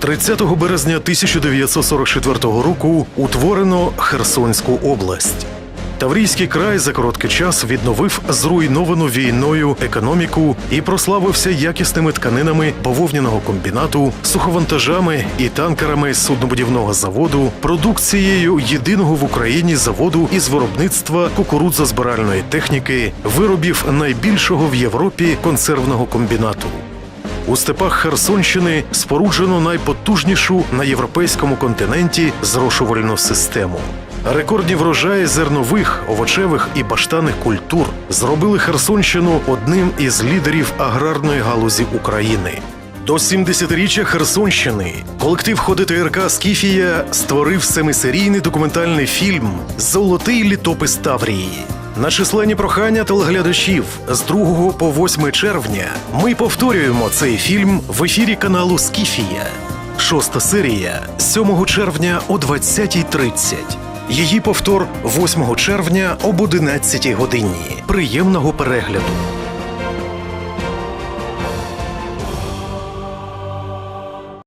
30 березня 1944 року утворено Херсонську область. Таврійський край за короткий час відновив зруйновану війною економіку і прославився якісними тканинами бавовняного комбінату, суховантажами і танкерами суднобудівного заводу, продукцією єдиного в Україні заводу із виробництва кукурудзозбиральної техніки, виробів найбільшого в Європі консервного комбінату. У степах Херсонщини споруджено найпотужнішу на європейському континенті зрошувальну систему. Рекордні врожаї зернових, овочевих і баштаних культур зробили Херсонщину одним із лідерів аграрної галузі України. До 70-річчя Херсонщини колектив ходи ТРК Скіфія створив семисерійний документальний фільм Золотий літопис Таврії. На численні прохання телеглядачів з 2 по 8 червня ми повторюємо цей фільм в ефірі каналу Скіфія. Шоста серія 7 червня о 20.30. Її повтор 8 червня об 11 годині. Приємного перегляду!